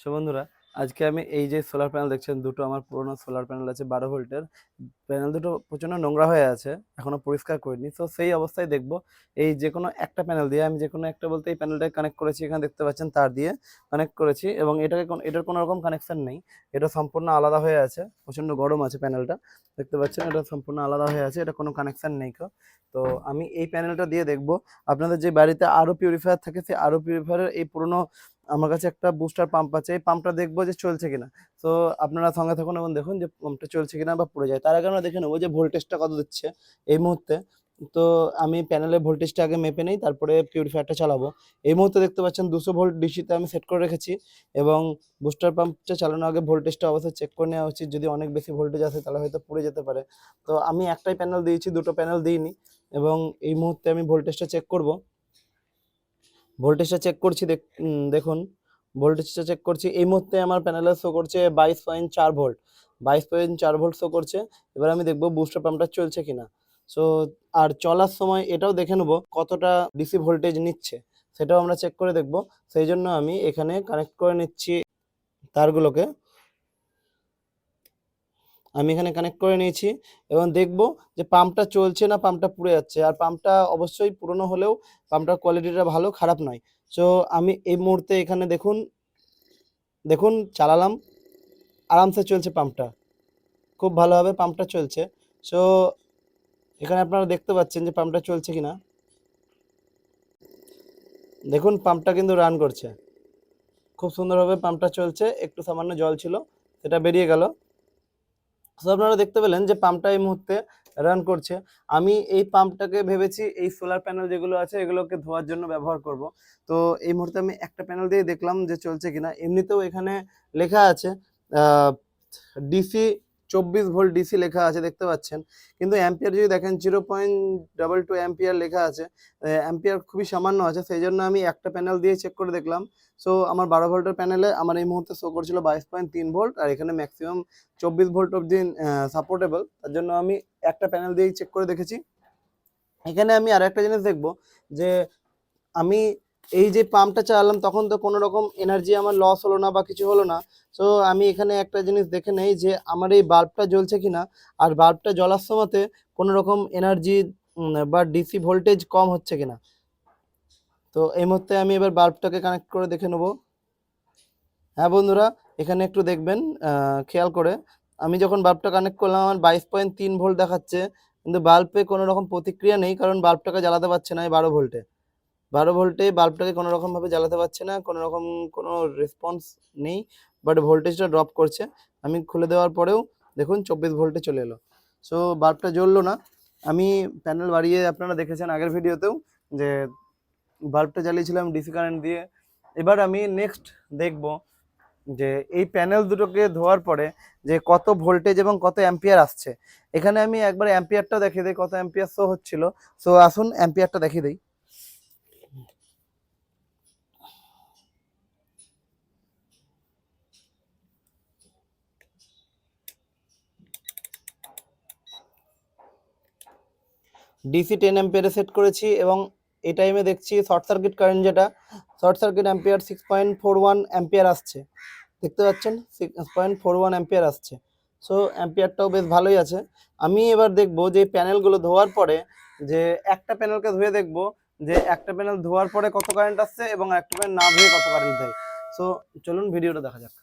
So বন্ধুরা, আজকে আমি এই যে সোলার প্যানেল দেখছেন, দুটো আমার পুরোনো সোলার প্যানেল আছে, বারো ভোল্টের। প্যানেল দুটো প্রচণ্ড নোংরা হয়ে আছে, এখনও পরিষ্কার করিনি। তো সেই অবস্থায় দেখব, এই যে কোনো একটা প্যানেল দিয়ে, আমি যে কোনো একটা বলতে এই প্যানেলটাকে কানেক্ট করেছি, এখানে দেখতে পাচ্ছেন তার দিয়ে কানেক্ট করেছি এবং এটাকে এটার কোনো রকম কানেকশান নেই। এটা সম্পূর্ণ আলাদা হয়ে আছে, প্রচণ্ড গরম আছে প্যানেলটা দেখতে পাচ্ছেন, এটা সম্পূর্ণ আলাদা হয়ে আছে, এটা কোনো কানেকশান নেই। তো আমি এই প্যানেলটা দিয়ে দেখব, আপনাদের যে বাড়িতে আরও পিউরিফায়ার থাকে, সেই আরও পিউরিফায়ারের এই পুরোনো আমার কাছে একটা বুস্টার পাম্প আছে, এই পাম্পটা দেখব যে চলছে কিনা। তো আপনারা সঙ্গে থাকুন এবং দেখুন যে পাম্পটা চলছে কিনা বা পড়ে যায়। তার আগে আমরা দেখে নেব যে ভোল্টেজটা কত দিচ্ছে এই মুহূর্তে। তো আমি প্যানেলের ভোল্টেজটা আগে মেপে নেই, তারপরে পিউরিফায়ারটা চালাবো। এই মুহূর্তে দেখতে পাচ্ছেন দুশো ভোল্ট ডিসিতে আমি সেট করে রেখেছি এবং বুস্টার পাম্পটা চালানোর আগে ভোল্টেজটা অবশ্যই চেক করে নেওয়া উচিত। যদি অনেক বেশি ভোল্টেজ আসে, তাহলে হয়তো পুড়ে যেতে পারে। তো আমি একটাই প্যানেল দিয়েছি, দুটো প্যানেল দিইনি এবং এই মুহূর্তে আমি ভোল্টেজটা চেক করব। ভোল্টেজটা চেক করছি, দেখ- দেখুন ভোল্টেজটা চেক করছি। এই মুহূর্তে আমার প্যানেলে শো করছে বাইশ পয়েন্ট চার ভোল্ট বাইশ পয়েন্ট চার ভোল্ট শো করছে। এবার আমি দেখব বুস্টার পাম্পটা চলছে কিনা। সো আর চলার সময় এটাও দেখে নেব কতটা ডিসি ভোল্টেজ নিচ্ছে। সেটাও আমরা চেক করে দেখব। সেই জন্য আমি এখানে কানেক্ট করে নিচ্ছি তারগুলোকে। আমি এখানে কানেক্ট করে নিয়েছি এবং দেখব যে পাম্পটা চলছে না পাম্পটা পুড়ে যাচ্ছে। আর পাম্পটা অবশ্যই পুরনো হলেও পাম্পটার কোয়ালিটিটা ভালো, খারাপ নয়। সো আমি এই মুহূর্তে এখানে দেখুন দেখুন চালালাম, আরামসে চলছে পাম্পটা খুব ভালোভাবে পাম্পটা চলছে। সো এখানে আপনারা দেখতে পাচ্ছেন যে পাম্পটা চলছে কি না দেখুন পাম্পটা কিন্তু রান করছে। খুব সুন্দরভাবে পাম্পটা চলছে, একটু সামান্য জল ছিল, সেটা বেরিয়ে গেল। তো আপনারা দেখতে পেলেন যে পাম্পটা এই মুহূর্তে রান করছে। আমি এই পাম্পটাকে ভেবেছি এই সোলার প্যানেল যেগুলো আছে, এগুলোকে ধোয়ার জন্য ব্যবহার করব। তো এই মুহূর্তে আমি একটা প্যানেল দিয়ে দেখলাম যে চলছে কিনা। এমনিতেও এখানে লেখা আছে ডিসি চব্বিশ ভোল্ট ডিসি লেখা আছে, দেখতে পাচ্ছেন। কিন্তু অ্যাম্পিয়ার যদি দেখেন, zero point double two ampere লেখা আছে। অ্যাম্পিয়ার খুবই সামান্য আছে, সেই জন্য আমি একটা প্যানেল দিয়ে চেক করে দেখলাম। সো আমার বারো ভোল্টের প্যানেলে আমার এই মুহূর্তে শো করছিল বাইশ পয়েন্ট তিন ভোল্ট, আর এখানে ম্যাক্সিমাম চব্বিশ ভোল্ট অবধি সাপোর্টেবল তার জন্য আমি একটা প্যানেল দিয়েই চেক করে দেখেছি। এখানে আমি আর একটা জিনিস দেখব, যে আমি এই যে পাম্পটা চালালাম, তখন তো কোনো রকম এনার্জি আমার লস হলো না বা কিছু হলো না। সো আমি এখানে একটা জিনিস দেখে নেই যে, আমার এই বাল্বটা জ্বলছে কি না আর বাল্বটা জ্বলার সময়তে কোনো রকম এনার্জি বা ডিসি ভোল্টেজ কম হচ্ছে কিনা? তো এই মুহূর্তে আমি এবার বাল্বটাকে কানেক্ট করে দেখে নেব। হ্যাঁ বন্ধুরা, এখানে একটু দেখবেন খেয়াল করে। আমি যখন বাল্বটা কানেক্ট করলাম, আমার বাইশ পয়েন্ট তিন ভোল্ট দেখাচ্ছে। কিন্তু বাল্বে কোনো রকম প্রতিক্রিয়া নেই, কারণ বাল্বটাকে জ্বালাতে পারছে না এই বারো ভোল্টে বারো ভোল্টে বাল্বটাকে কোনো রকমভাবে জ্বালাতে পারছে না, কোনো রকম কোনো রেসপন্স নেই বাট ভোল্টেজটা ড্রপ করছে। আমি খুলে দেওয়ার পরেও দেখুন চব্বিশ ভোল্টে চলে এলো। সো বাল্বটা জ্বললো না। আমি প্যানেল বাড়িয়ে আপনারা দেখেছেন আগের ভিডিওতেও যে বাল্বটা জ্বালিয়েছিলাম ডিসি কারেন্ট দিয়ে। এবার আমি নেক্সট দেখব যে এই প্যানেল দুটোকে ধোয়ার পরে যে কত ভোল্টেজ এবং কত অ্যাম্পিয়ার আসছে। এখানে আমি একবার অ্যাম্পিয়ারটা দেখিয়ে দিই, কত অ্যাম্পিয়ার শো হচ্ছিল। সো আসুন অ্যাম্পিয়ারটা দেখিয়ে দিই। ডিসি টেন অ্যাম্পিয়ারে সেট করেছি এবং এই টাইমে দেখছি শর্ট সার্কিট কারেন্ট যেটা short circuit ampere six point four one ampere আসছে। দেখতে পাচ্ছেন? Six point four one ampere আসছে। সো অ্যাম্পিয়ারটাও বেশ ভালোই আছে। আমি এবার দেখব যে প্যানেলগুলো ধোয়ার পরে যে একটা প্যানেলকে ধুয়ে দেখব যে একটা প্যানেল ধোয়ার পরে কত কারেন্ট আসছে এবং একটা প্যানেল না ধুয়ে কত কারেন্ট দেয়। সো চলুন ভিডিওটা দেখা যাক।